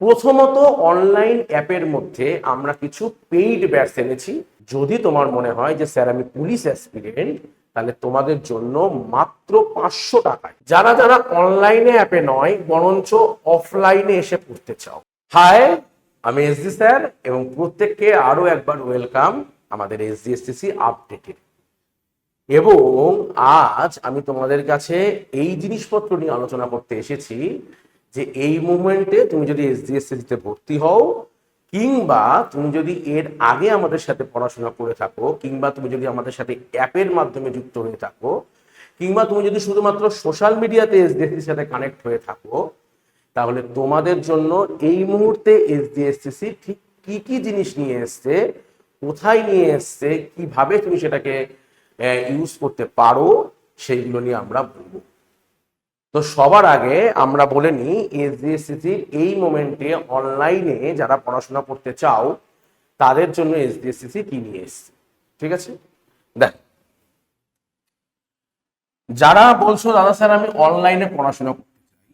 প্রথমত অনলাইন অ্যাপের মধ্যে আমরা কিছু পেইড ব্যাটস এনেছি। যদি তোমার মনে হয় যে, স্যার, আমি পুলিশ অ্যাসপিরেন্ট তাহলে তোমাদের জন্য মাত্র পাঁচশো টাকায়। যারা যারা অনলাইনে অ্যাপে নয়, বরঞ্চ অফলাইনে এসে পড়তে চাও। হাই আমি এসডি স্যার এবং প্রত্যেককে আরও একবার ওয়েলকাম আমাদের এসডি এসটিসি আপডেটে এবং আজ আমি তোমাদের কাছে এই জিনিসপত্র নিয়ে আলোচনা করতে এসেছি যে এই মুভমেন্টে তুমি যদি এসডিএসসিতে ভর্তি হও, কিংবা তুমি যদি এর আগে আমাদের সাথে পড়াশোনা করে থাকো, কিংবা তুমি যদি আমাদের সাথে অ্যাপের মাধ্যমে যুক্ত হয়ে থাকো, কিংবা তুমি যদি শুধুমাত্র সোশ্যাল মিডিয়াতে এসডিএসসির সাথে কানেক্ট হয়ে থাকো, তাহলে তোমাদের জন্য এই মুহূর্তে এসডিএসসিসি ঠিক কি কি জিনিস নিয়ে এসছে, কোথায় নিয়ে এসছে, কীভাবে তুমি সেটাকে ইউজ করতে পারো, সেইগুলো নিয়ে আমরা বলব। তো সবার আগে আমরা বলে নিই এই মোমেন্টে অনলাইনে যারা পড়াশোনা করতে চাও, তাদের জন্য এসডিএসসিসি কি নিয়ে এসছে? ঠিক আছে? দেখ, যারা বলছো, দাদা স্যার, আমি অনলাইনে পড়াশোনা করতে চাই,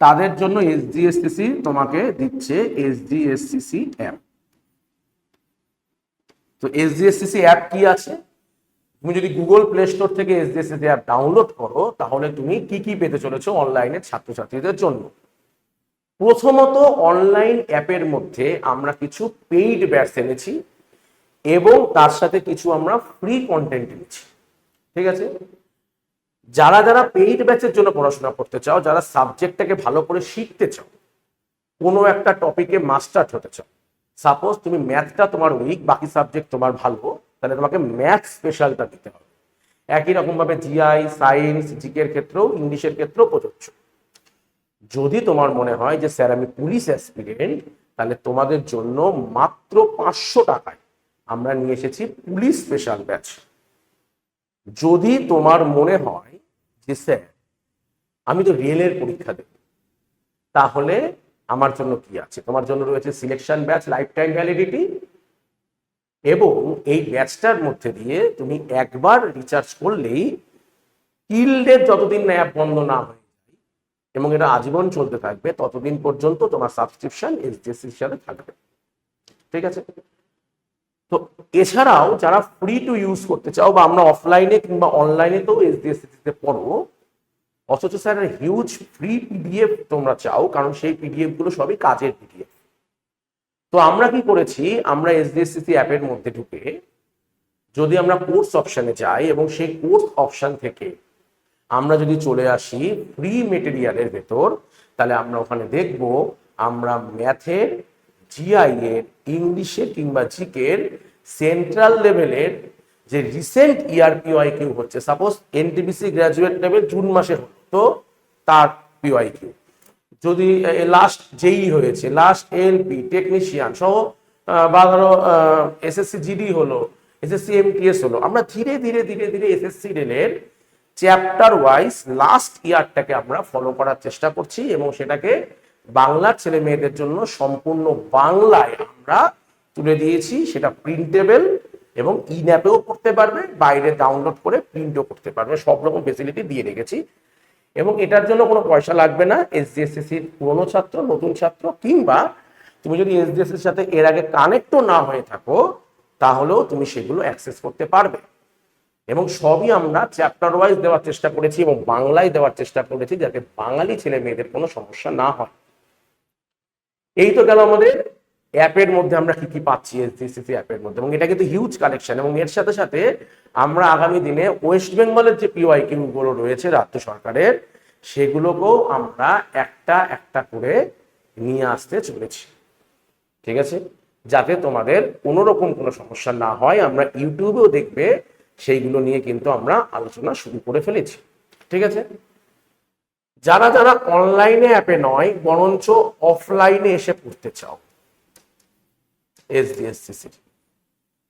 তাদের জন্য এসডিএসসিসি তোমাকে দিচ্ছে এসডিএসসিসি অ্যাপ। তো এসডিএসসিসি অ্যাপ কি আছে? তুমি যদি গুগল প্লে স্টোর থেকে এসডিএসসিসি অ্যাপ ডাউনলোড করো, তাহলে তুমি কি কি পেতে চলেছো অনলাইনে ছাত্রছাত্রীদের জন্য? প্রথমত অনলাইন অ্যাপের মধ্যে আমরা কিছু পেইড ব্যাটস এনেছি এবং তার সাথে কিছু আমরা ফ্রি কন্টেন্ট এনেছি। ঠিক আছে? যারা যারা পেইড ব্যাচের জন্য পড়াশোনা করতে চাও, যারা সাবজেক্টটাকে ভালো করে শিখতে চাও, কোনো একটা টপিকে মাস্টার হতে চাও সাপোজ তুমি ম্যাথটা তোমার উইক বাকি সাবজেক্ট তোমার ভালো তাহলে তোমাকে ম্যাথ স্পেশালটা দিতে হবে। একই রকম ভাবে জিআই সায়েন্স জিকের ক্ষেত্রেও ইংলিশের ক্ষেত্রেও প্রযোজ্য। যদি তোমার মনে হয় যে, স্যার, আমি পুলিশ অ্যাসপিরেন্ট তাহলে তোমাদের জন্য মাত্র পাঁচশো টাকায় আমরা নিয়ে এসেছি পুলিশ স্পেশাল ব্যাচ যদি তোমার মনে হয় যে, স্যার, আমি তো রেলের পরীক্ষা দেব তাহলে আমার জন্য কি আছে? তোমার জন্য রয়েছে selection batch life time validity এবং এই ব্যাচটার মধ্যে দিয়ে তুমি একবার রিচার্জ করলেই টিল্ডের যতদিন না অ্যাপ বন্ধ না হয়ে এবং এটা আজীবন চলতে থাকবে, ততদিন পর্যন্ত তোমার সাবস্ক্রিপশন এসডিএসসির সাথে থাকবে। ঠিক আছে? তো এছাড়াও যারা ফ্রি টু ইউজ করতে চাও বা আমরা অফলাইনে কিংবা অনলাইনে তো এসডিএসসিতে পড়ো, অথচ স্যার হিউজ ফ্রি পিডিএফ তোমরা চাও, কারণ সেই পিডিএফগুলো সবই কাজের পিডিএফ তো আমরা কি করেছি? আমরা এসডিএসসিসি অ্যাপের মধ্যে ঢুকে যদি আমরা কোর্স অপশানে যাই এবং সেই কোর্স অপশান থেকে আমরা যদি চলে আসি ফ্রি মেটেরিয়ালের ভেতর, তাহলে আমরা ওখানে দেখব আমরা ম্যাথের জিআই এর ইংলিশের কিংবা জিকের সেন্ট্রাল লেভেলের যে রিসেন্ট ইয়ার ইআরপিওয়াই কিউ হচ্ছে suppose NTPC graduate level June মাসে হতো তার পিওয়াই কিউ যদি লাস্ট যেই হয়েছে লাস্ট এলপি টেকনিশিয়ান সহ বা ধরো এসএসসি জিডি হলো এসএসসি এমটিএস হলো, আমরা ধীরে ধীরে ধীরে ধীরে এসএসসি রেলের চ্যাপ্টার ওয়াইজ লাস্ট ইয়ারটাকে আমরা ফলো করার চেষ্টা করছি এবং সেটাকে বাংলার ছেলে মেয়েদের জন্য সম্পূর্ণ বাংলায় আমরা তুলে দিয়েছি, সেটা প্রিন্টেবল এবং ইন্যাপেও করতে পারবে, বাইরে ডাউনলোড করে প্রিন্টও করতে পারবে, সব রকম ফেসিলিটি দিয়ে রেখেছি। এবং এটার জন্য কোনো পয়সা লাগবে না এসডিএসসির পুরনো ছাত্র, নতুন ছাত্র, কিংবা তুমি যদি এসডিএসসির সাথে এর আগে কানেক্টও না হয়ে থাকো, তাহলেও তুমি সেগুলো অ্যাক্সেস করতে পারবে। এবং সবই আমরা চ্যাপ্টার ওয়াইজ দেওয়ার চেষ্টা করেছি এবং বাংলায় দেওয়ার চেষ্টা করেছি যাতে বাঙালি ছেলে মেয়েদের কোনো সমস্যা না হয়। এই তো গেল আমাদের অ্যাপের মধ্যে আমরা কি কি পাচ্ছি এসডিসিসি অ্যাপের মধ্যে। এবং এটা কিন্তু হিউজ কালেকশন এবং এর সাথে সাথে আমরা আগামী দিনে ওয়েস্ট বেঙ্গলের যে পিওয়াই গুলো রয়েছে রাজ্য সরকারের, সেগুলোকেও আমরা একটা একটা করে নিয়ে আসতে চলেছি। ঠিক আছে? যাতে তোমাদের কোনো রকম কোনো সমস্যা না হয়, আমরা ইউটিউবেও দেখবে সেইগুলো নিয়ে কিন্তু আমরা আলোচনা শুরু করে ফেলেছি। ঠিক আছে? যারা যারা অনলাইনে অ্যাপে নয়, বরঞ্চ অফলাইনে এসে পড়তে চাও। এসডিএসসিসি।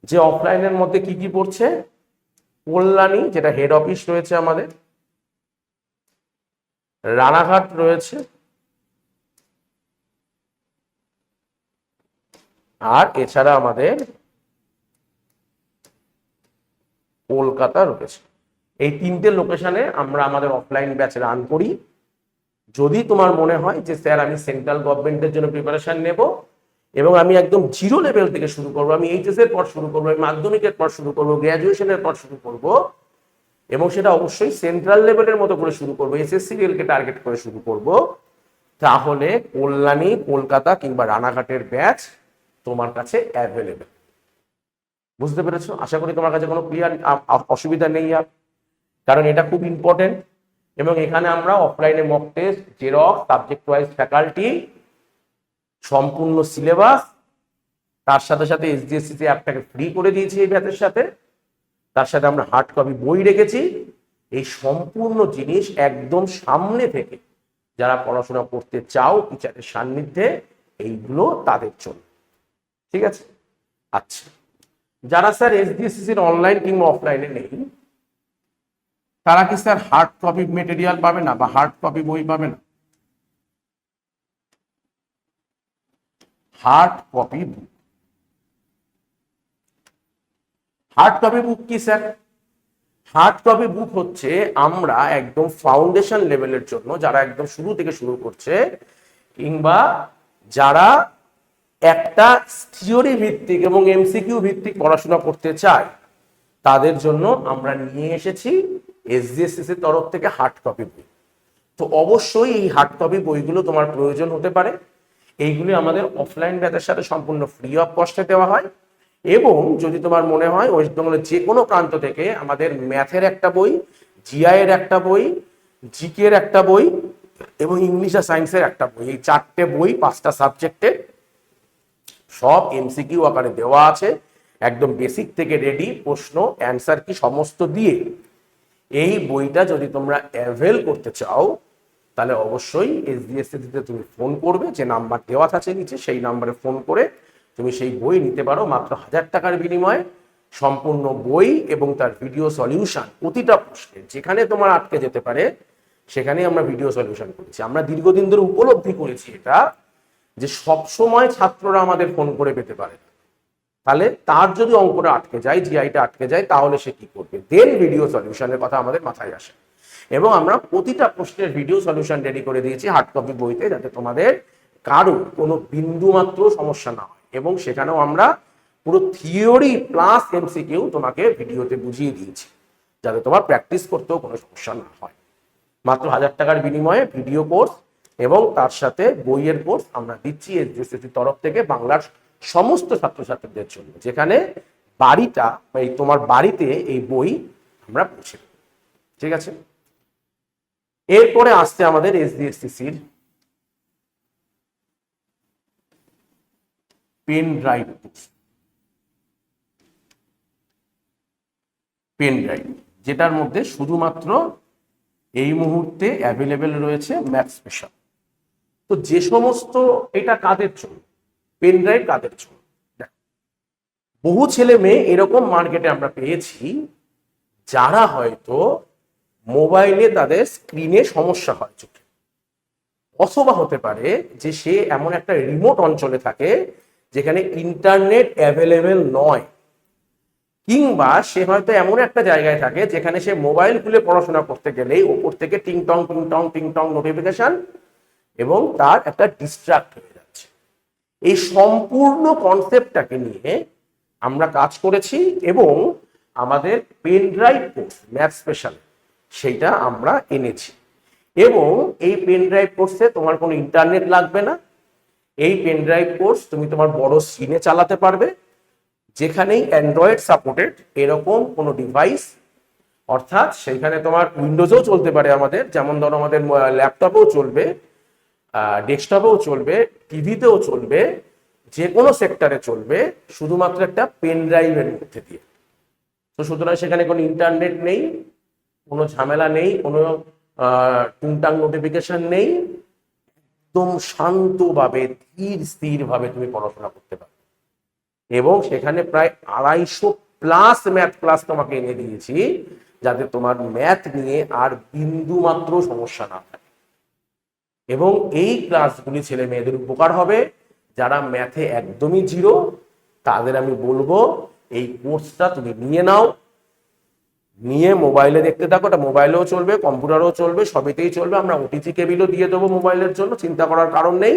যে অফলাইনের মধ্যে কি কি পড়ছে? কল্যাণী, যেটা হেড অফিস রয়েছে আমাদের। রানাঘাট রয়েছে। আর এছাড়া আমাদের কলকাতা রয়েছে। এই তিনটে লোকেশনে আমরা আমাদের অফলাইন ব্যাচ রান করি। যদি তোমার মনে হয় যে, স্যার, আমি সেন্ট্রাল গভর্নমেন্টের জন্য প্রিপারেশন নেব এবং আমি একদম জিরো লেভেল থেকে শুরু করব, আমি এইচএস এর পর শুরু করব, আমি মাধ্যমিকের পর শুরু করব গ্র্যাজুয়েশনের পর শুরু করব, এবং সেটা অবশ্যই সেন্ট্রাল লেভেলের মতো করে শুরু করব এসএসসি কে টার্গেট করে শুরু করব। তাহলে কল্যাণী, কলকাতা কিংবা রানাঘাটের ব্যাচ তোমার কাছে অ্যাভেলেবেল বুঝতে পেরেছ? আশা করি তোমার কাছে কোনো ক্লিয়ার অসুবিধা নেই আর। কারণ এটা খুব ইম্পর্টেন্ট এবং এখানে আমরা অফলাইনে mock test xerox subject wise faculty সম্পূর্ণ সিলেবাস, তার সাথে সাথে এসডিএসসি অ্যাপটাকে ফ্রি করে দিয়েছি এই ব্যাচের সাথে। তার সাথে আমরা হার্ড কপি বই রেখেছি। এই সম্পূর্ণ জিনিস একদম সামনে থেকে যারা পড়াশোনা করতে চাও টিচারের সান্নিধ্যে এইগুলো তাদের জন্য। ঠিক আছে? আচ্ছা। যারা স্যার এসডিএসসির অনলাইন কিংবা অফলাইনে নেই, তারা কি স্যার হার্ড কপি মেটেরিয়াল পাবে না বা হার্ড কপি বই পাবে না? Hard copy book hard copy book কি স্যার হার্ড কপি বুক হচ্ছে আমরা একদম ফাউন্ডেশন লেভেলের জন্য যারা একদম শুরু থেকে শুরু করছে, কিংবা যারা একটা থিওরি ভিত্তিক এবং এমসিকিউ ভিত্তিক পড়াশোনা করতে চায়, তাদের জন্য আমরা নিয়ে এসেছি এসডিএসসিসির তরফ থেকে হার্ড কপি বই তো অবশ্যই এই হার্ড কপি বইগুলো তোমার প্রয়োজন হতে পারে। এইগুলি আমাদের অফলাইন ব্যাচের সাথে সম্পূর্ণ ফ্রি অফ কস্টে দেওয়া হয়। এবং যদি তোমার মনে হয় ওয়েস্ট বেঙ্গলের যে কোনো প্রান্ত থেকে আমাদের ম্যাথের একটা বই জিআই এর একটা বই জিকে এর একটা বই এবং ইংলিশ আর সায়েন্সের একটা বই, এই চারটে বই, পাঁচটা সাবজেক্টের সব এমসিকিউ আকারে দেওয়া আছে। একদম বেসিক থেকে রেডি প্রশ্ন অ্যান্সার কি সমস্ত দিয়ে। এই বইটা যদি তোমরা অ্যাভেল করতে চাও তাহলে অবশ্যই এসডিএসসি তে তুমি ফোন করবে, যে নাম্বার দেওয়া আছে নিচে, সেই নাম্বারে ফোন করে তুমি সেই বই নিতে পারো মাত্র হাজার টাকার বিনিময়ে। সম্পূর্ণ বই এবং তার ভিডিও সলিউশন প্রতিটা প্রশ্নের যেখানে তোমার আটকে যেতে পারে সেখানে আমরা ভিডিও সলিউশন করেছি। আমরা দীর্ঘদিন ধরে উপলব্ধি করেছি এটা, যে সব সময় ছাত্ররা আমাদের ফোন করে পেতে পারে তাহলে তার যদি অঙ্কটা আটকে যায় জিআইটা আটকে যায়, তাহলে সে কি করবে? দেন ভিডিও সলিউশনের কথা আমাদের মাথায় আসে। এবং আমরা প্রতিটা প্রশ্নের ভিডিও সলিউশন রেডি করে দিয়েছি হার্ড কপি বইতে যাতে তোমাদের কারও কোনো বিন্দু মাত্র সমস্যা না হয়। এবং সেখানেও আমরা পুরো থিওরি প্লাস এমসিকিউ তোমাকে ভিডিওতে বুঝিয়ে দিয়েছি, যাতে তোমার প্র্যাকটিস করতেও কোনো সমস্যা না হয়। মাত্র হাজার টাকার বিনিময়ে ভিডিও কোর্স এবং তার সাথে বইয়ের কোর্স আমরা দিচ্ছি এসডিএসসির তরফ থেকে বাংলার সমস্ত ছাত্রছাত্রীদের জন্য, যেখানে বাড়িটা এই তোমার বাড়িতে এই বই আমরা পৌঁছে। ঠিক আছে? এরপরে আসছে আমাদের এসডিএসসির পেন ড্রাইভ পেন ড্রাইভ যেটার মধ্যে শুধুমাত্র এই মুহূর্তে অ্যাভেলেবেল রয়েছে ম্যাথ স্পেশাল তো যে সমস্ত এটা কাদের জন্য? পেন ড্রাইভ কাদের জন্য? বহু ছেলে মেয়ে এরকম মার্কেটে আমরা পেয়েছি, যারা হয়তো মোবাইলে তাদের স্ক্রিনে সমস্যা হয় চোখে। অথবা হতে পারে যে সে এমন একটা রিমোট অঞ্চলে থাকে যেখানে ইন্টারনেট অ্যাভেলেবেল নয়। কিংবা সে হয়তো এমন একটা জায়গায় থাকে যেখানে সে মোবাইল খুলে পড়াশোনা করতে গেলেই ওপর থেকে টিং টং টিং টং টিং টং নোটিফিকেশন এবং তার একটা ডিস্ট্রাক্ট হয়ে যাচ্ছে। এই সম্পূর্ণ কনসেপ্টটাকে নিয়ে আমরা কাজ করেছি এবং আমাদের pen drive course math special সেইটা আমরা এনেছি। এবং এই পেন ড্রাইভ কোর্সে তোমার কোনো ইন্টারনেট লাগবে না। এই পেন ড্রাইভ কোর্স তুমি তোমার বড় স্ক্রিনে চালাতে পারবে। যেখানেই অ্যান্ড্রয়েড সাপোর্টেড এরকম কোনো ডিভাইস অর্থাৎ সেখানে তোমার উইন্ডোজও চলতে পারে আমাদের। যেমন ধরো আমাদের ল্যাপটপেও চলবে ডেস্কটপেও চলবে টিভিতেও চলবে যে কোনো সেক্টরে চলবে, শুধুমাত্র একটা পেন ড্রাইভের মধ্যে দিয়ে। তো সুতরাং সেখানে কোনো ইন্টারনেট নেই। কোনো ঝামেলা নেই, কোনো টুংটাং নোটিফিকেশন নেই। একদম শান্তভাবে, ধীর স্থিরভাবে তুমি পড়াশোনা করতে পারবে। এবং সেখানে প্রায় আড়াইশো প্লাস ম্যাথ ক্লাস তোমাকে এনে দিয়েছি, যাতে তোমার ম্যাথ নিয়ে আর বিন্দু মাত্র সমস্যা না থাকে। এবং এই ক্লাসগুলি ছেলে মেয়েদের উপকার হবে। যারা ম্যাথে একদমই জিরো তাদের আমি বলব, এই কোর্সটা তুমি নিয়ে নাও। নিয়ে মোবাইলে দেখতে থাকো, ওটা মোবাইলেও চলবে কম্পিউটারও চলবে, সবেতেই চলবে। আমরা ওটিজি কেবিলও দিয়ে দেবো মোবাইলের জন্য, চিন্তা করার কারণ নেই।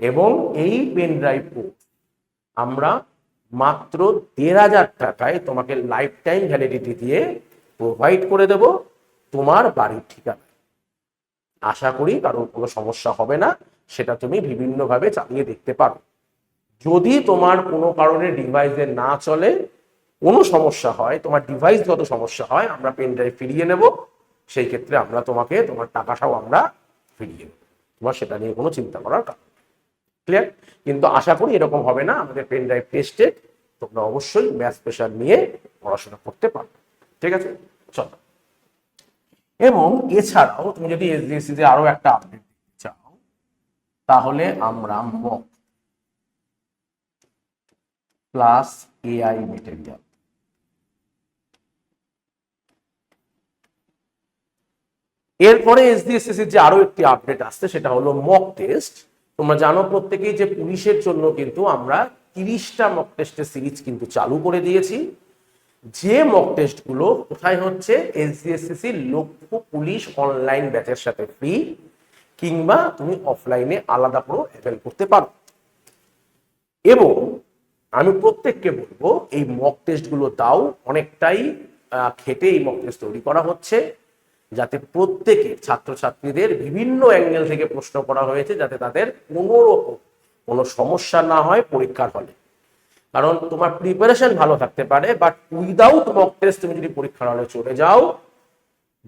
এবং এই পেন ড্রাইভ আমরা মাত্র দেড় হাজার টাকায় তোমাকে লাইফ টাইম ভ্যালিডিটি দিয়ে প্রোভাইড করে দেব তোমার বাড়ির ঠিকানা আশা করি কারোর কোনো সমস্যা হবে না, সেটা তুমি বিভিন্নভাবে চালিয়ে দেখতে পারো। যদি তোমার কোনো কারণে ডিভাইসে না চলে কোনো সমস্যা হয়, তোমার ডিভাইসগত সমস্যা হয়, আমরা পেন ড্রাইভ ফিরিয়ে নেব। সেই ক্ষেত্রে আমরা তোমাকে তোমার টাকাটাও আমরা ফিরিয়ে নেব। তোমার সেটা নিয়ে কোনো চিন্তা করার কারণ ক্লিয়ার কিন্তু আশা করি এরকম হবে না। আমাদের পেন ড্রাইভ টেস্টে তোমরা অবশ্যই ম্যাথ প্রেশার নিয়ে পড়াশোনা করতে পারবে। ঠিক আছে? চলো। এবং এছাড়াও তুমি যদি এসডিএসসি তে আরও একটা আপডেট দিতে চাও, তাহলে আমরা মক প্লাস এআই মেটেরিয়াল এরপরে এসডিএসসি যে আরও একটি আপডেট আসছে, সেটা হলো মক টেস্ট তোমরা জানো প্রত্যেকেই যে পুলিশের জন্য কিন্তু আমরা তিরিশটা মক টেস্টের সিরিজ কিন্তু চালু করে দিয়েছি। যে মক টেস্টগুলো কোথায় হচ্ছে এসডিএসসি লক্ষ্য পুলিশ অনলাইন ব্যাচের সাথে ফ্রি কিংবা তুমি অফলাইনে আলাদা করে অ্যাভেল করতে পারো। এবং আমি প্রত্যেককে বলব, এই মক টেস্টগুলো দাও, অনেকটাই খেটে এই মক টেস্ট তৈরি করা হচ্ছে। যাতে প্রত্যেকে ছাত্রছাত্রীদের বিভিন্ন অ্যাঙ্গেল থেকে প্রশ্ন করা হয়েছে যাতে তাদের কোনো রকম কোনো সমস্যা না হয় পরীক্ষার হলে। কারণ তোমার প্রিপারেশন ভালো থাকতে পারে বাট উইদাউট মক টেস্ট তুমি যদি পরীক্ষার হলে চলে যাও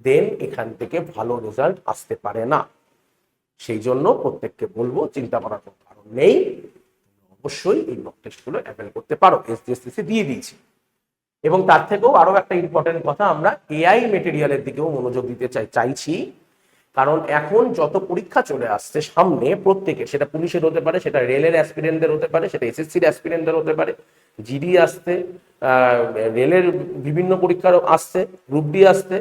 দেন এখান থেকে ভালো রেজাল্ট আসতে পারে না। সেই জন্য প্রত্যেককে বলব, চিন্তা করার কোনো কারণ নেই। অবশ্যই এই মক টেস্টগুলো অ্যাভেল করতে পারো। এসডিএসসি দিয়ে দিয়েছি। এবং তার থেকেও আরও একটা ইম্পর্টেন্ট কথা, আমরা এআই মেটেরিয়ালের দিকেও মনোযোগ দিতে চাই, চাইছি। কারণ এখন যত পরীক্ষা চলে আসছে সামনে প্রত্যেকে সেটা পুলিশের হতে পারে, সেটা রেলের অ্যাসপিরেন্টদের হতে পারে, সেটা এসএসসির অ্যাসপিরেন্টদের হতে পারে জিডি আসতে রেলের বিভিন্ন পরীক্ষার আসছে গ্রুপ ডি আসতে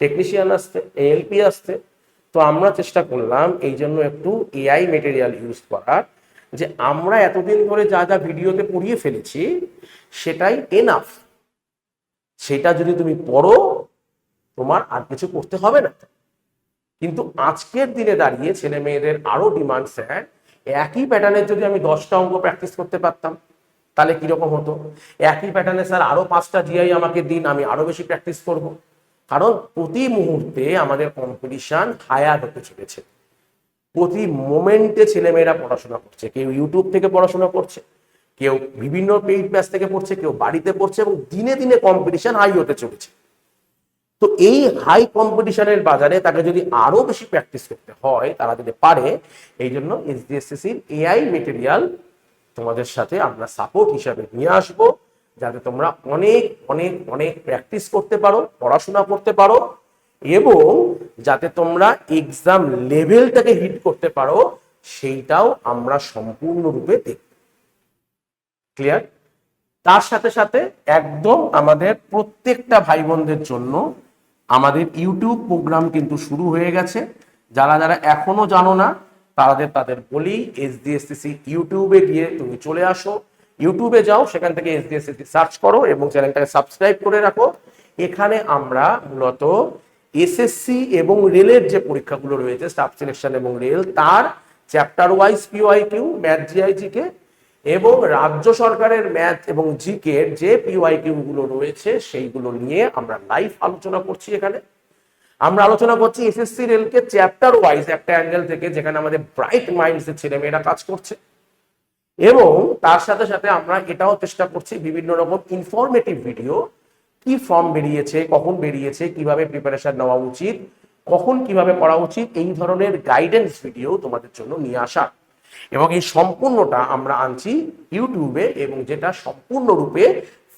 টেকনিশিয়ান আসতে এএলপি আসতে তো আমরা চেষ্টা করলাম এই জন্য একটু এআই মেটেরিয়াল ইউজ করার, যে আমরা এতদিন ধরে যা যা ভিডিওতে পড়িয়ে ফেলেছি, সেটাই এনাফ সেটা যদি তুমি পড়ো, তোমার আর কিছু করতে হবে না। কিন্তু আজকের দিনে দাঁড়িয়ে ছেলে মেয়েদের আরও ডিমান্ড স্যার একই প্যাটার্নের যদি আমি দশটা অঙ্ক প্র্যাকটিস করতে পারতাম, তাহলে কীরকম হতো? একই প্যাটার্নে স্যার আরও পাঁচটা জিআই আমাকে দিন, আমি আরও বেশি প্র্যাকটিস করব। কারণ প্রতি মুহূর্তে আমাদের কম্পিটিশন হায়ার হতে চলেছে। প্রতি মোমেন্টে ছেলেমেয়েরা পড়াশোনা করছে, কেউ ইউটিউব থেকে পড়াশোনা করছে কেউ বিভিন্ন পেইড ব্যাচ থেকে পড়ছে, কেউ বাড়িতে পড়ছে এবং দিনে দিনে কম্পিটিশন হাই হতে চলেছে। তো এই হাই কম্পিটিশনের বাজারে তাকে যদি আরও বেশি প্র্যাকটিস করতে হয়, তারা যদি পারে, এই জন্য এসডিএসসির এআই মেটেরিয়াল তোমাদের সাথে আমরা সাপোর্ট হিসাবে নিয়ে আসব, যাতে তোমরা অনেক অনেক অনেক প্র্যাকটিস করতে পারো, পড়াশোনা করতে পারো এবং যাতে তোমরা এক্সাম লেভেলটাকে হিট করতে পারো, সেইটাও আমরা সম্পূর্ণরূপে দেখব। ক্লিয়ার তার সাথে সাথে একদম আমাদের প্রত্যেকটা ভাই বোনদের জন্য আমাদের ইউটিউব প্রোগ্রাম কিন্তু শুরু হয়ে গেছে। যারা যারা এখনও জানো না, তাদের তাদের বলি এসডিএসসিসি ইউটিউবে গিয়ে তুমি চলে আসো। ইউটিউবে যাও, সেখান থেকে এসডিএসসিসি সার্চ করো এবং চ্যানেলটাকে সাবস্ক্রাইব করে রাখো। এখানে আমরা মূলত এসএসসি এবং রেলের যে পরীক্ষাগুলো রয়েছে স্টাফ সিলেকশন এবং রেল, তার chapter wise PY Q math GIGK এবং রাজ্য সরকারের ম্যাথ এবং জিকে যে পিওয়াইকিউ গুলো রয়েছে, সেইগুলো নিয়ে আমরা লাইভ আলোচনা করছি এখানে। আমরা আলোচনা করছি এসএসসি রেলকে চ্যাপ্টার ওয়াইজ একটা অ্যাঙ্গেল থেকে, যেখানে আমাদের ব্রাইট মাইন্ডস এর ছেলে মেয়েরা কাজ করছে। এবং তার সাথে সাথে আমরা এটাও চেষ্টা করছি বিভিন্ন রকম ইনফরমেটিভ ভিডিও কি ফর্ম বেরিয়েছে, কখন বেরিয়েছে, কীভাবে প্রিপারেশন নেওয়া উচিত, কখন কীভাবে করা উচিত, এই ধরনের গাইডেন্স ভিডিও তোমাদের জন্য নিয়ে আসা। এবং এই সম্পূর্ণটা আমরা আনছি ইউটিউবে এবং যেটা সম্পূর্ণরূপে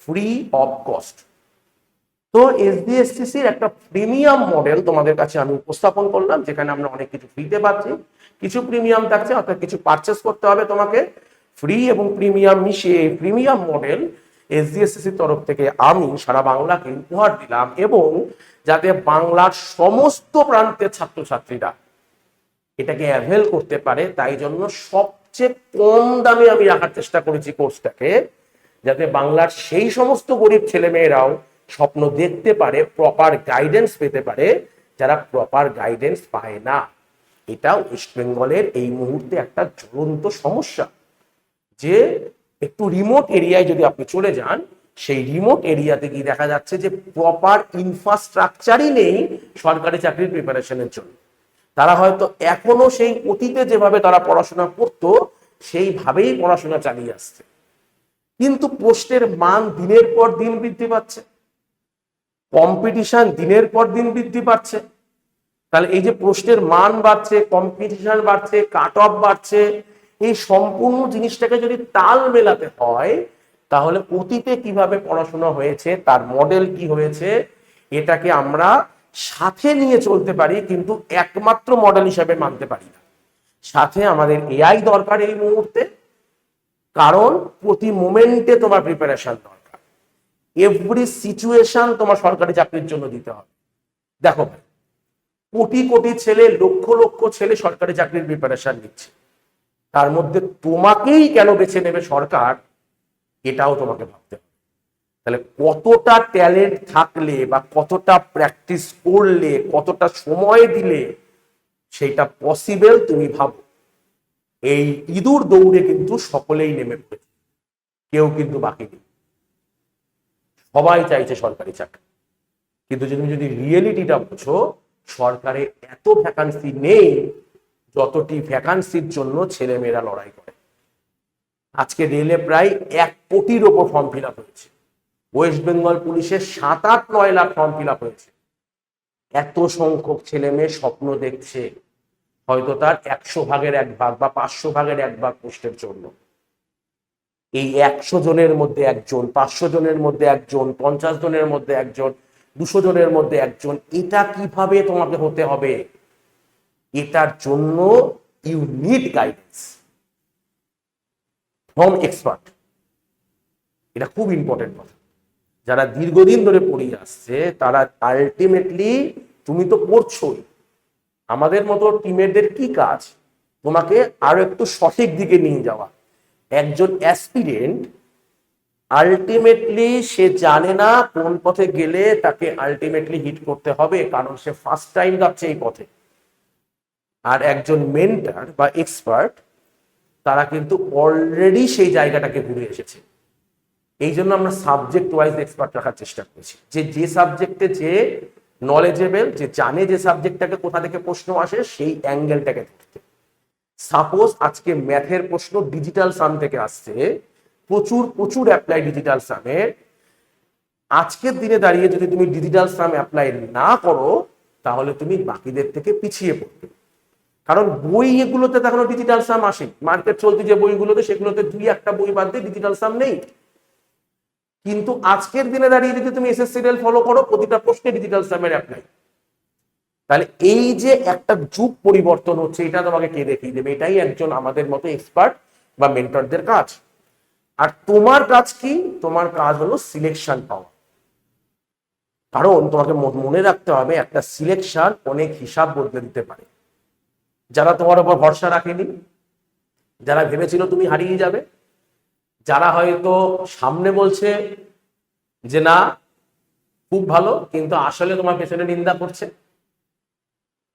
ফ্রি অফ কস্ট তো এসডিএসসিসির একটা প্রিমিয়াম মডেল তোমাদের কাছে আমি উপস্থাপন করলাম, যেখানে আমরা অনেক কিছু ফ্রিতে পাচ্ছি। কিছু প্রিমিয়াম থাকছে, অর্থাৎ কিছু পারচেস করতে হবে তোমাকে। ফ্রি এবং প্রিমিয়াম মিশিয়ে প্রিমিয়াম মডেল এসডিএসসিসির তরফ থেকে আমি সারা বাংলাকে উপহার দিলাম এবং যাতে বাংলার সমস্ত প্রান্তের ছাত্রছাত্রীরা এটাকে অ্যাভেল করতে পারে, তাই জন্য সবচেয়ে কম দামে আমি রাখার চেষ্টা করেছি কোর্সটাকে, যাতে বাংলার সেই সমস্ত গরিব ছেলেমেয়েরাও স্বপ্ন দেখতে পারে প্রপার গাইডেন্স পেতে পারে, যারা প্রপার গাইডেন্স পায় না। এটা ওয়েস্ট বেঙ্গলের এই মুহূর্তে একটা জ্বলন্ত সমস্যা, যে একটু রিমোট এরিয়ায় যদি আপনি চলে যান, সেই রিমোট এরিয়াতে গিয়ে দেখা যাচ্ছে যে প্রপার ইনফ্রাস্ট্রাকচারই নেই সরকারি চাকরির প্রিপারেশনের জন্য। তারা হয়তো এখনও সেই অতীতে যেভাবে তারা পড়াশোনা করতো, সেইভাবেই পড়াশোনা চালিয়ে আসছে। কিন্তু পোস্টের মান দিনের পর দিন বৃদ্ধি পাচ্ছে। কম্পিটিশন দিনের পর দিন বৃদ্ধি পাচ্ছে। তাহলে এই যে পোস্টের মান বাড়ছে, কম্পিটিশন বাড়ছে কাট অফ বাড়ছে, এই সম্পূর্ণ জিনিসটাকে যদি তাল মেলাতে হয়, তাহলে অতীতে কীভাবে পড়াশোনা হয়েছে, তার মডেল কি হয়েছে, এটাকে আমরা সাথে নিয়ে চলতে পারি, কিন্তু একমাত্র মডেল হিসাবে মানতে পারি না। সাথে আমাদের এআই দরকার এই মুহূর্তে, কারণ প্রতি মোমেন্টে তোমার প্রিপারেশন দরকার। এভরি সিচুয়েশন তোমার সরকারি চাকরির জন্য দিতে হবে। দেখো ভাই, কোটি কোটি ছেলে, লক্ষ লক্ষ ছেলে সরকারি চাকরির প্রিপারেশন নিচ্ছে। তার মধ্যে তোমাকেই কেন বেছে নেবে সরকার, এটাও তোমাকে ভাবতে হবে। তাহলে কতটা ট্যালেন্ট থাকলে বা কতটা প্র্যাকটিস করলে, কতটা সময় দিলে সেটা পসিবল তুমি ভাবো। এই ইঁদুর দৌড়ে কিন্তু সকলেই নেমে পড়েছে, কেউ কিন্তু বাকি নেই। সবাই চাইছে সরকারি চাকরি। কিন্তু তুমি যদি রিয়েলিটিটা বোঝো, সরকারে এত ভ্যাকান্সি নেই, যতটি ভ্যাকান্সির জন্য ছেলেমেয়েরা লড়াই করে। আজকে রেলে প্রায় এক কোটির ওপর ফর্ম ফিল আপ হয়েছে। ওয়েস্ট বেঙ্গল পুলিশের সাত আট নয় লাখ ফর্ম ফিল আপ হয়েছে। এত সংখ্যক ছেলে মেয়ে স্বপ্ন দেখছে। হয়তো তার একশো ভাগের এক ভাগ বা পাঁচশো ভাগের এক ভাগ পোস্টের জন্য। এই একশো জনের মধ্যে একজন, পাঁচশো জনের মধ্যে একজন, পঞ্চাশ জনের মধ্যে একজন, দুশো জনের মধ্যে একজন, এটা কীভাবে তোমাকে হতে হবে? এটার জন্য you need guidance from expert এটা খুব ইম্পর্টেন্ট কথা। যারা দীর্ঘদিন ধরে পড়িয়ে আসছে, তারা আলটিমেটলি তুমি তো পড়ছই। আমাদের মতো টিমেরদের কি কাজ? তোমাকে আরও একটু সঠিক দিকে নিয়ে যাওয়া। একজন অ্যাসপিরেন্ট আলটিমেটলি সে জানে না কোন পথে গেলে তাকে আলটিমেটলি হিট করতে হবে, কারণ সে ফার্স্ট টাইম যাচ্ছে এই পথে। আর একজন মেন্টার বা এক্সপার্ট তারা কিন্তু অলরেডি সেই জায়গাটাকে ঘুরে এসেছে। এই জন্য আমরা সাবজেক্ট ওয়াইজ এক্সপার্ট রাখার চেষ্টা করছি। যে যে সাবজেক্টে যে নলেজেবল যে জানে যে সাবজেক্টটাকে কোথা থেকে প্রশ্ন আসে, সেই অ্যাঙ্গেলটাকে ধরতে সাপোজ আজকে ম্যাথের প্রশ্ন ডিজিটাল সাম থেকে আসছে, প্রচুর প্রচুর অ্যাপ্লাই ডিজিটাল সামে আজকের দিনে দাঁড়িয়ে যদি তুমি ডিজিটাল সাম অ্যাপ্লাই না করো, তাহলে তুমি বাকিদের থেকে পিছিয়ে পড়বে। কারণ বই এগুলোতে তো এখনও ডিজিটাল সাম আসে মার্কেট চলতি যে বইগুলোতে, সেগুলোতে দুই একটা বই বাদ দিয়ে ডিজিটাল সাম নেই। কিন্তু আজকের দিনে দাঁড়িয়ে যদি তুমি এসএস সিরিয়াল ফলো করো, প্রতিটা প্রশ্নে ডিজিটাল সামের অ্যাপ্লাই তাহলে এই যে একটা যুগ পরিবর্তন হচ্ছে, এটা তোমাকে কে দেখিয়ে দেবে? এটাই একজন আমাদের মতো এক্সপার্ট বা মেন্টরদের কাজ। আর তোমার কাজ কি? তোমার কাজ হলো সিলেকশন পাওয়া। কারণ তোমাকে মনে রাখতে হবে, একটা সিলেকশন অনেক হিসাব বদলে দিতে পারে। যারা তোমার উপর ভরসা রাখেনি, যারা ভেবেছিল তুমি হারিয়ে যাবে যারা হয়তো সামনে বলছে যে না, খুব ভালো, কিন্তু আসলে তোমার পেছনে নিন্দা করছে,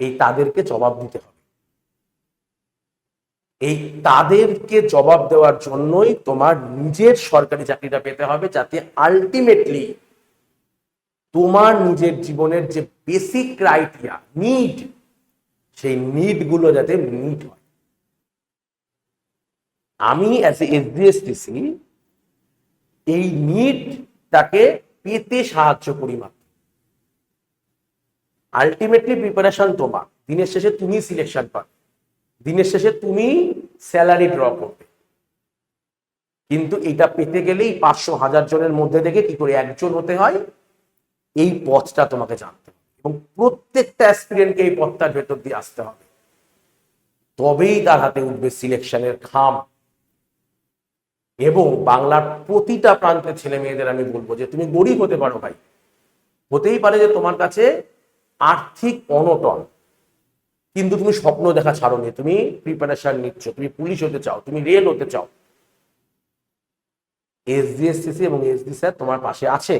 এই তাদেরকে জবাব দিতে হবে। এই তাদেরকে জবাব দেওয়ার জন্যই তোমার নিজের সরকারি চাকরিটা পেতে হবে, যাতে আলটিমেটলি তোমার নিজের জীবনের যে বেসিক ক্রাইটেরিয়া নিড সেই নিডগুলো যাতে মিট হয়। আমি অ্যাজ এ এসডিএসটিসি এই নিডটাকে পেতে সাহায্য করি মাত্র। আলটিমেটলি প্রিপারেশন তোমার। দিনের শেষে তুমি সিলেকশন পাবে। দিনের শেষে তুমি স্যালারি ড্র করবে। কিন্তু এটা পেতে গেলেই পাঁচশো হাজার জনের মধ্যে থেকে কি করে একজন হতে হয়? এই পথটা তোমাকে জানতে হবে। এবং প্রত্যেকটা অ্যাসপিরিয়েন্টকে এই পথটার ভেতর দিয়ে আসতে হবে। তবেই তার হাতে উঠবে সিলেকশনের খাম। এবং বাংলার প্রতিটা প্রান্তের ছেলে মেয়েদের আমি বলব যে তুমি গরিব হতে পারো ভাই। হতেই পারে যে তোমার কাছে আর্থিক অনটন, কিন্তু তুমি স্বপ্ন দেখা ছাড়োনি। তুমি প্রিপারেশন নিচ্ছ, তুমি পুলিশ হতে চাও, তুমি রেল হতে চাও। এসডিএসসিসি এবং এসডি স্যার তোমার পাশে আছে।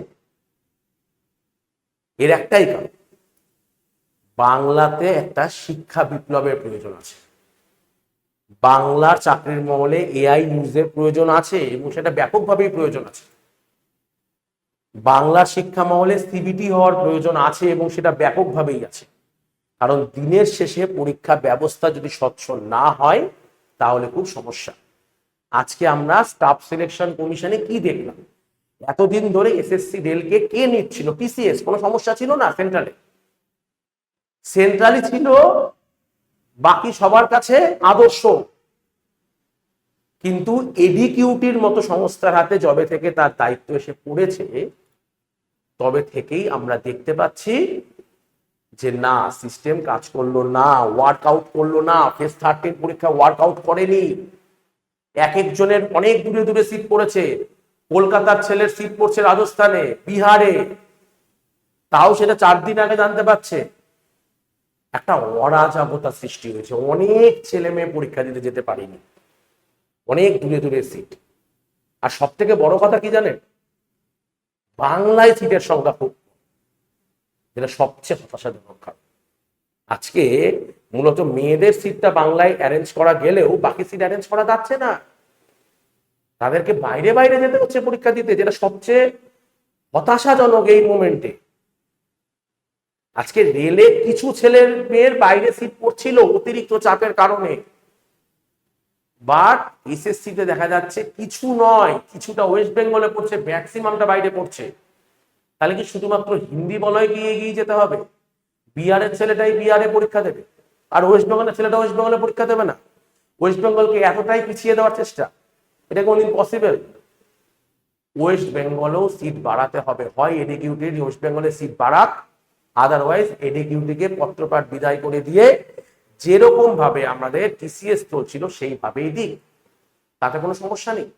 এর একটাই কারণ, বাংলাতে একটা শিক্ষা বিপ্লবের প্রয়োজন আছে। বাংলার চাকরির মহলে এআই নিউজের প্রয়োজন আছে এবং সেটা ব্যাপকভাবেই প্রয়োজন আছে। বাংলার শিক্ষা মহলে সিবিটি হওয়ার প্রয়োজন আছে এবং সেটা ব্যাপকভাবেই আছে। কারণ দিনের শেষে পরীক্ষা ব্যবস্থা যদি স্বচ্ছ না হয়, তাহলে খুব সমস্যা। আজকে আমরা স্টাফ সিলেকশন কমিশনে কি দেখলাম? এতদিন ধরে এসএসসি রেলকে কে নিচ্ছিল? পিসিএস কোনো সমস্যা ছিল না সেন্ট্রালে সেন্ট্রালি ছিল বাকি সবার কাছে আদর্শ। কিন্তু এডিকিউটির মতো সংস্থার হাতে যবে থেকে তার দায়িত্ব এসে পড়েছে, তবে থেকেই আমরা দেখতে পাচ্ছি যে না সিস্টেম কাজ করল না ওয়ার্কআউট করল না ফেস থার্টিন পরীক্ষা ওয়ার্কআউট করেনি। এক একজনের অনেক দূরে দূরে সিট পড়েছে। কলকাতার ছেলের সিট পড়ছে রাজস্থানে, বিহারে। তাও সেটা চার দিন আগে জানতে পারছে। একটা অরাজকতা সৃষ্টি হয়েছে। অনেক ছেলে মেয়ে পরীক্ষা দিতে যেতে পারেনি। অনেক দূরে দূরে সিট আর সব থেকে বড় কথা কি জানেন? বাংলায় সিটের সংখ্যা খুব যেটা সবচেয়ে হতাশাজনক কারণ। আজকে মূলত মেয়েদের সিটটা বাংলায় অ্যারেঞ্জ করা গেলেও বাকি সিট অ্যারেঞ্জ করা যাচ্ছে না। তাদেরকে বাইরে বাইরে যেতে হচ্ছে পরীক্ষা দিতে, যেটা সবচেয়ে হতাশাজনক এই মোমেন্টে আজকে রেলে কিছু ছেলের মেয়ের বাইরে সিট পড়ছিল অতিরিক্ত চাপের কারণে। বাট এসএসসিতে দেখা যাচ্ছে কিছু নয়, কিছুটা ওয়েস্ট বেঙ্গলে পড়ছে, ম্যাক্সিমামটা বাইরে পড়ছে। তাহলে কি শুধুমাত্র হিন্দি বলয় গিয়ে এগিয়ে যেতে হবে? বিহারের ছেলেটাই বিহারে পরীক্ষা দেবে, আর ওয়েস্ট বেঙ্গলের ছেলেটা ওয়েস্ট বেঙ্গলে পরীক্ষা দেবে না। ওয়েস্ট বেঙ্গলকে এতটাই পিছিয়ে দেওয়ার চেষ্টা, এটা কোনদিন পসিবল ওয়েস্ট বেঙ্গলেও সিট বাড়াতে হবে, হয় এডিকিউটিভ ওয়েস্ট বেঙ্গলের সিট বাড়াক আদারওয়াইজ এডিকিউটিকে পত্রপাঠ বিদায় করে দিয়ে যেরকম ভাবে আমাদের টিসিএস চলছিল, সেইভাবেই দিক। তাতে কোনো সমস্যা নেই।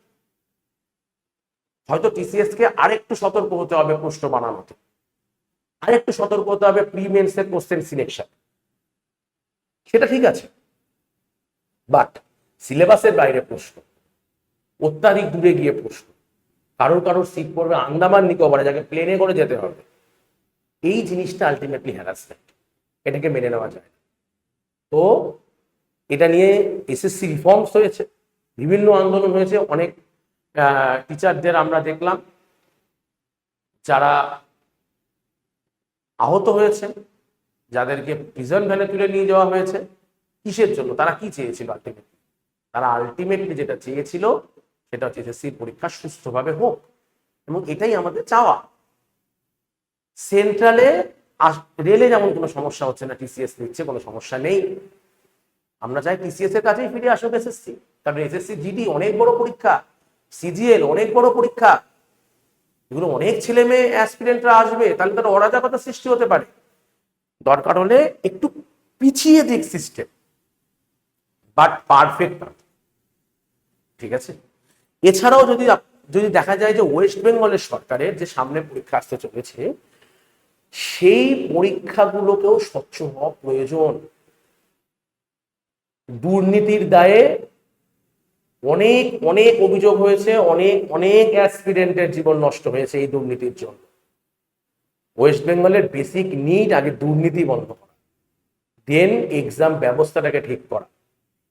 হয়তো টিসিএস কে আরেকটু সতর্ক হতে হবে প্রশ্ন বানানোতে। আরেকটু সতর্ক হতে হবে প্রি মেন্সের কোশ্চেন সিলেকশন সেটা ঠিক আছে। বাট সিলেবাসের বাইরে প্রশ্ন। অত্যাধিক দূরে গিয়ে প্রশ্ন। কারোর কারোর সিট পড়বে, আন্দামান নিকোবরে, যাকে প্লেনে করে যেতে হবে। এই জিনিসটা আলটিমেটলি হ্যারাসমেন্ট এটাকে মেনে নেওয়া যায়। তো এটা নিয়ে এসএসসি রিফর্মস হয়েছে, বিভিন্ন আন্দোলন হয়েছে, অনেক টিচারদের আমরা দেখলাম, যারা আহত হয়েছে, যাদেরকে প্রিজন ভ্যানে তুলে নিয়ে যাওয়া হয়েছে। কিসের জন্য? তারা কি চেয়েছিল আলটিমেটলি তারা আলটিমেটলি যেটা চেয়েছিল, সেটা হচ্ছে এসএসসি পরীক্ষা সুস্থভাবে হোক, এবং এটাই আমাদের চাওয়া। সেন্ট্রালে রেলে যেমন কোনো সমস্যা হচ্ছে না টিসিএস নিচ্ছে, কোনো সমস্যা নেই। আমরা চাই টিসিএস এর কাছেই ফিরে আসুক এসএসসি কারণ এসএসসি জিডি অনেক বড় পরীক্ষা সিজিএল অনেক বড় পরীক্ষা। এগুলো অনেক ছেলে মেয়ে অ্যাসপিরেন্টরা আসবে, তাহলে তার অরাজকতা সৃষ্টি হতে পারে। দরকার হলে একটু পিছিয়ে দিক সিস্টেম বাট পারফেক্ট না। ঠিক আছে? এছাড়াও যদি যদি দেখা যায় যে ওয়েস্ট বেঙ্গলের সরকারের যে সামনে পরীক্ষা আসতে চলেছে সেই পরীক্ষাগুলোকেও স্বচ্ছ হওয়া প্রয়োজন। দুর্নীতির দায়ে অনেক অনেক অভিযোগ হয়েছে, অনেক অনেক অ্যাসপিরেন্টের জীবন নষ্ট হয়েছে এই দুর্নীতির জন্য। ওয়েস্ট বেঙ্গলের বেসিক নিড আগে দুর্নীতি বন্ধ করা, দেন এক্সাম ব্যবস্থাটাকে ঠিক করা।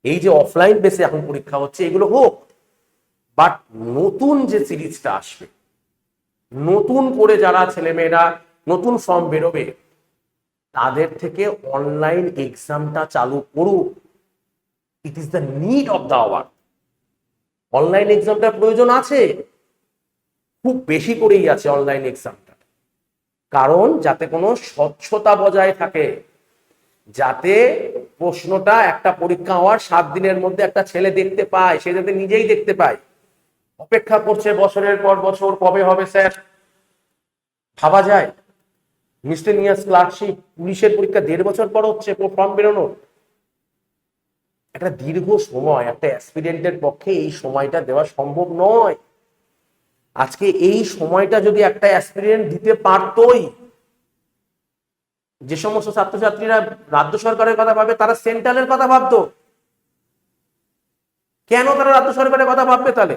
এই যে অফলাইন বেসে এখন পরীক্ষা হচ্ছে, এগুলো হোক, বাট নতুন যে সিরিজটা আসবে, নতুন করে যারা ছেলেমেয়েরা নতুন ফর্ম বেরোবে, তাদের থেকে অনলাইন এক্সামটা চালু করুক it is the need of the hour online এক্সামটার প্রয়োজন আছে, খুব বেশি করেই আছে অনলাইন এক্সামটা কারণ যাতে কোনো স্বচ্ছতা বজায় থাকে, যাতে প্রশ্নটা একটা পরীক্ষা হওয়ার সাত দিনের মধ্যে একটা ছেলে দেখতে পায়, সে যাতে নিজেই দেখতে পায়। অপেক্ষা করছে বছরের পর বছর, কবে হবে স্যার? ভাবা যায়। মিস্টেনিয়াস ক্লার্কশিপ পুলিশের পরীক্ষা দেড় বছর পর হচ্ছে ফর্ম বেরোনোর। একটা দীর্ঘ সময়, একটা অ্যাসপিডেন্টের পক্ষে এই সময়টা দেওয়া সম্ভব নয়। আজকে এই সময়টা যদি একটা অ্যাসপিডেন্ট দিতে পারতই, যে সমস্ত ছাত্রছাত্রীরা রাজ্য সরকারের কথা ভাবে তারা সেন্ট্রালের কথা ভাবতো। কেন তারা রাজ্য সরকারের কথা ভাববে তাহলে?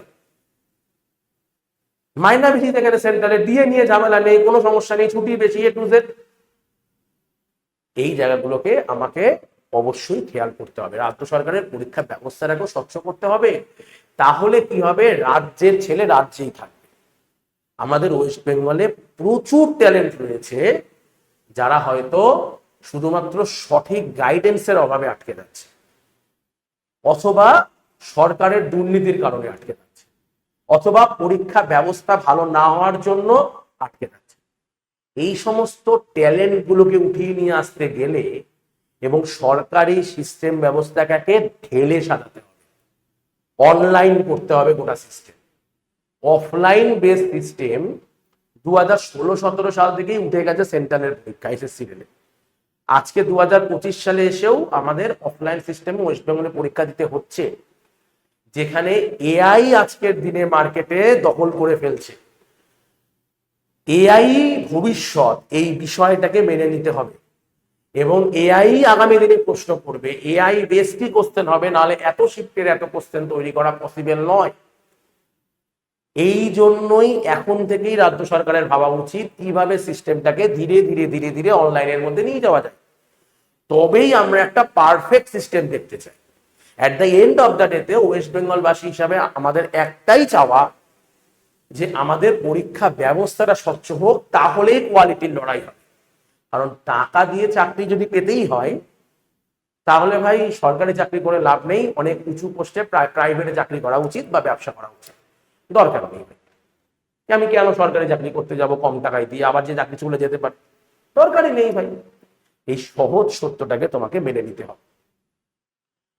মাইনা বেশি থেকে সেন্টারে দিয়ে নিয়ে ঝামেলা নেই, কোনো সমস্যা নেই, ছুটি বেশি এ টু জেড এই জায়গাগুলোকে আমাকে অবশ্যই খেয়াল করতে হবে। রাজ্য সরকারের পরীক্ষা ব্যবস্থাটাকেও স্বচ্ছ করতে হবে। তাহলে কি হবে? রাজ্যের ছেলে রাজ্যেই থাকবে। আমাদের ওয়েস্ট বেঙ্গলে প্রচুর ট্যালেন্ট রয়েছে, যারা হয়তো শুধুমাত্র সঠিক গাইডেন্সের অভাবে আটকে যাচ্ছে, অথবা সরকারের দুর্নীতির কারণে আটকে যাচ্ছে অথবা পরীক্ষা ব্যবস্থা ভালো না হওয়ার জন্য আটকে যাচ্ছে। এই সমস্ত ট্যালেন্ট গুলোকে উঠিয়ে নিয়ে আসতে গেলে এবং সরকারি সিস্টেম ব্যবস্থাটাকে ঢেলে সাজাতে হবে। অনলাইন করতে হবে গোটা সিস্টেম। অফলাইন বেস সিস্টেম দু হাজার ষোলো সতেরো সাল থেকেই উঠে গেছে সেন্ট্রালের পরীক্ষা, এসএসসি রেলে আজকে দু সালে এসেও আমাদের অফলাইন সিস্টেমে ওয়েস্ট বেঙ্গলে পরীক্ষা দিতে হচ্ছে। যেখানে এআই আজকের দিনে মার্কেটে দখল করে ফেলছে। এআই ভবিষ্যৎ, এই বিষয়টাকে মেনে নিতে হবে। এবং এআই আগামী দিনে প্রশ্ন করবে এআই বেশ কি কোশ্চেন হবে? নাহলে এত শিফটের এত কোশ্চেন তৈরি করা পসিবল নয়। এই জন্যই এখন থেকেই রাজ্য সরকারের ভাবা উচিত, কীভাবে সিস্টেমটাকে ধীরে ধীরে ধীরে ধীরে অনলাইনের মধ্যে নিয়ে যাওয়া যায়। তবেই আমরা একটা পারফেক্ট সিস্টেম দেখতে চাই। At the end of the ডেতে ওয়েস্ট বেঙ্গলবাসী হিসাবে আমাদের একটাই চাওয়া যে আমাদের পরীক্ষা ব্যবস্থাটা স্বচ্ছ হোক, তাহলেই কোয়ালিটির লড়াই হবে। কারণ টাকা দিয়ে চাকরি যদি পেতেই হয়, তাহলে ভাই সরকারি চাকরি করে লাভ নেই, অনেক উঁচু পোস্টে প্রাইভেটে চাকরি করা উচিত বা ব্যবসা করা উচিত। দরকার নেই আমি কেন সরকারি চাকরি করতে যাব, কম টাকায় দিয়ে আবার যে চাকরি চলে যেতে পারে? দরকারই নেই ভাই। এই সহজ সত্যটাকে তোমাকে মেনে নিতে হবে।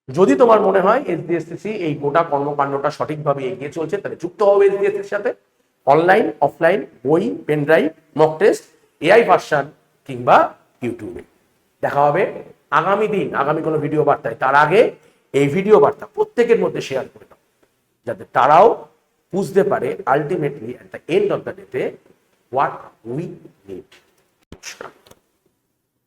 যদি তোমার মনে হয় এসডিএসসি এই গোটা কর্মকাণ্ডটা সঠিকভাবে এগিয়ে চলছে, তাহলে যুক্ত হবে এসডিএসসির সাথে। অনলাইন অফলাইন বই pen drive mock test AI version কিংবা ইউটিউবে দেখা হবে আগামী দিন, আগামী কোনো ভিডিও বার্তায়। তার আগে এই ভিডিও বার্তা প্রত্যেকের মধ্যে শেয়ার করে দাও, যাতে তারাও বুঝতে পারে ultimately at the end of the ডেতে হোয়াট উই নিড